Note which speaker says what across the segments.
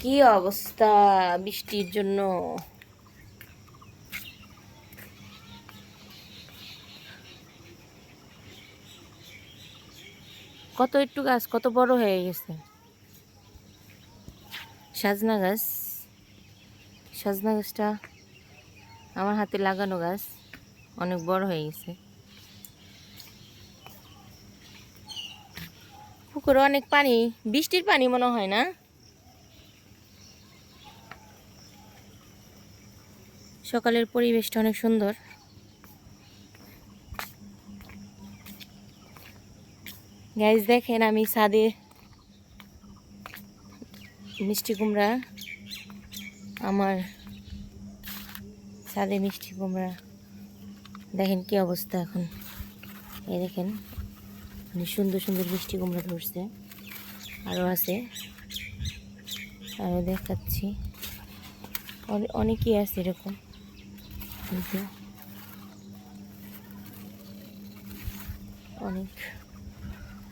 Speaker 1: কি অবস্থা বৃষ্টির জন্য? কত একটু গাছ, কত বড় হয়ে গেছে? সাজনা গাছ, সাজনা গাছটা আমার হাতে লাগানো গাছ, অনেক বড় হয়ে গেছে। পুকুরে অনেক পানি, বৃষ্টির পানি মনে হয় না? সকালের পরিবেশটা অনেক সুন্দর। গাইজ দেখেন আমি ছাদে মিষ্টি কুমড়া, আমার ছাদে মিষ্টি কুমড়া। দেখেন কি অবস্থা এখন। এই দেখেন অনেক সুন্দর সুন্দর মিষ্টি কুমড়া ধরছে। আরও আছে। আরও দেখাচ্ছি। অনে- অনেকই আছে এরকম। অনেক।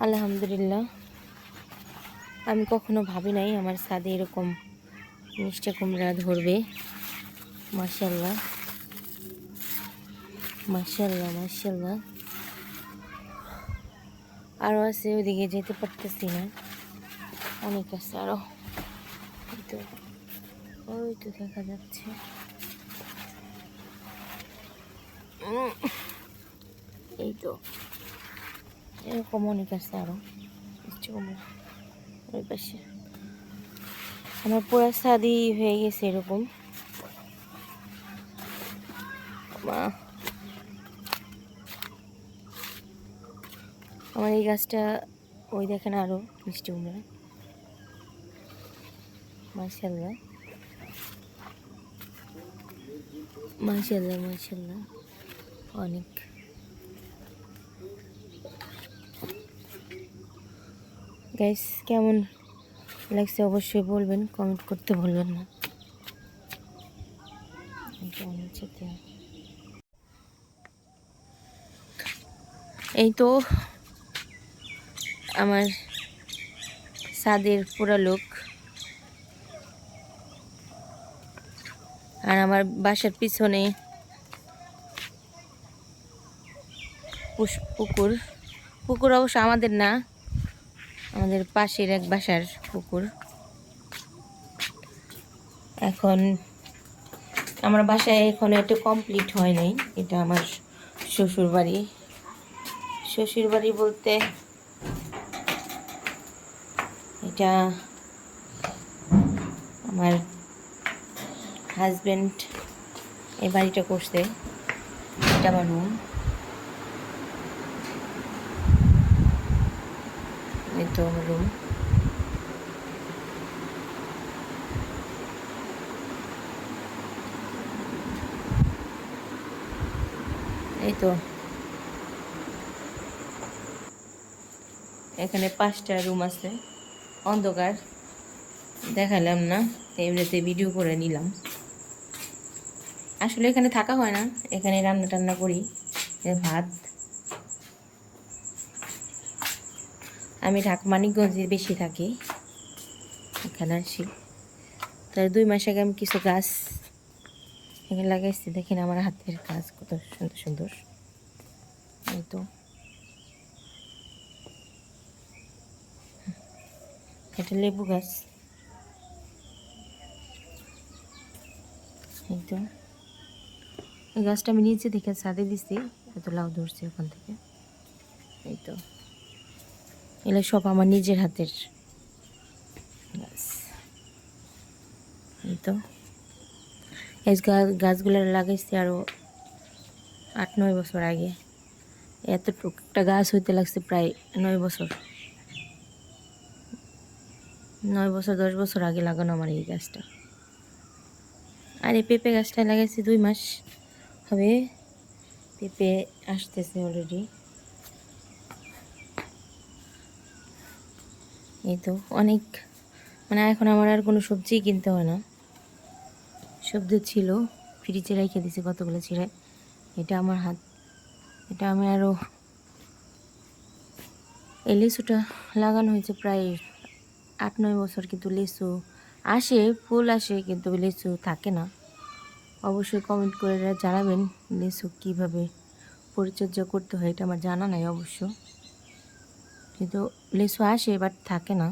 Speaker 1: আলহামদুলিল্লাহ। আমি কখনো ভাবি নাই আমার ছাদে এরকম মিষ্টি কুমড়া ধরবে। মার্শাল্লাহ মার্শাল্লাহ মার্শাল্লাহ আরও আছে, ওইদিকে যেতে পারতেছি না। অনেক আছে আরও ওই তো দেখা যাচ্ছে। এই তো। এরকম অনেক আছে আরও মিষ্টি কুমড়া ওই পাশে। আমার পুরা সাদি হয়ে গেছে এরকম। আমার এই গাছটা ওই দেখেন আরও মিষ্টি কুমড়া। মার্শাল্লাহ মার্শাল্লাহ মার্শাল্লাহ অনেক গাইস কেমন লাগছে অবশ্যই বলবেন কমেন্ট করতে ভুলবেন না। এই তো আমার সাদের পুরা লোক আর আমার বাসার পিছনে পুকুর। পুকুর অবশ্য আমাদের না। আমাদের পাশের এক বাসার পুকুর। এখন আমার বাসায় এখন এটা কমপ্লিট হয় নাই। এটা আমার শ্বশুর বাড়ি শ্বশুর বাড়ি বলতে এটা আমার হাজবেন্ড এই বাড়িটা করছে। এটা আমার রুম আমার রুম তো। এখানে পাঁচটা রুম আছে। অন্ধকার। দেখালাম না। এমনিতে ভিডিও করে নিলাম। আসলে এখানে থাকা হয় না। এখানে রান্না টান্না করি ভাত। আমি ঢাকা মানিকগঞ্জে বেশি থাকি। এখানে আসি। তার দুই মাস আগে আমি কিছু গাছ এখানে লাগাইছি। দেখেন আমার হাতের কাজ কত সুন্দর সুন্দর। এই তো। এটা লেবু গাছ। এই তো। এই গাছটা আমি নিচে দেখে ছাদে দিছি। এত লাউ ধরছি ওখান থেকে। এই তো। এগুলো সব আমার নিজের হাতের এই তো। এই গাছগুলো লাগাইছি আরও আট, নয় বছর আগে। এত একটা গাছ হইতে লাগছে প্রায় নয় বছর। নয় বছর, দশ বছর আগে লাগানো আমার এই গাছটা। আর এই পেঁপে গাছটা লাগাইছি দুই মাস। হবে, পেঁপে আসতেছে অলরেডি এই তো, অনেক মানে এখন আমার আর কোনো সবজি কিনতে হয় না। সবজি ছিল, ফ্রিজে রেখে দিছি কতগুলো ছিঁড়ে। এটা আমার হাত, এটা আমি আরও এই লিচুটা লাগানো হয়েছে প্রায় আট, নয় বছর, কিন্তু লিচু আসে, ফুল আসে, কিন্তু লিচু থাকে না। অবশ্যই কমেন্ট করে জানাবেন লিচু কীভাবে পরিচর্যা করতে হয়, এটা আমার জানা নাই অবশ্য। কিন্তু লিচু আসে বাট থাকে না।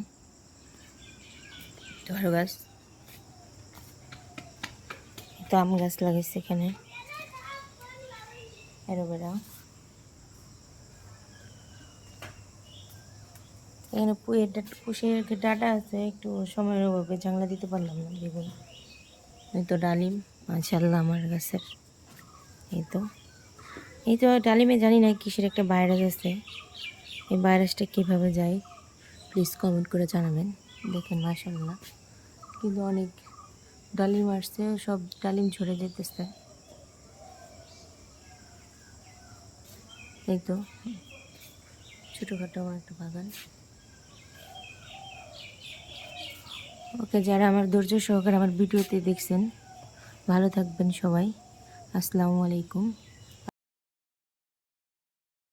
Speaker 1: ঝড় গাছ। আম গাছ লাগাইছে এখানে। এখানে পুয়ের পুষের ডাটা আছে, একটু সময়ের অভাবে জাংলা দিতে পারলাম না বেগুন এই তো ডালিম মাশাল্লাহ আমার গাছের। এই তো। এই তো, ডালিমে জানি না কিসের একটা ভাইরাস আছে। এই ভাইরাসটা কীভাবে যায় প্লিজ কমেন্ট করে জানাবেন। দেখেন মাশাল্লাহ কিন্তু অনেক ডালিম আসছে, সব ডালিম ঝরে যেতেছে এই তো, ছোটোখাটো আমার একটা বাগান। ওকে, যারা আমার ধৈর্য সহকারে আমার ভিডিওতে দেখছেন, ভালো থাকবেন সবাই। আসসালামু আলাইকুম।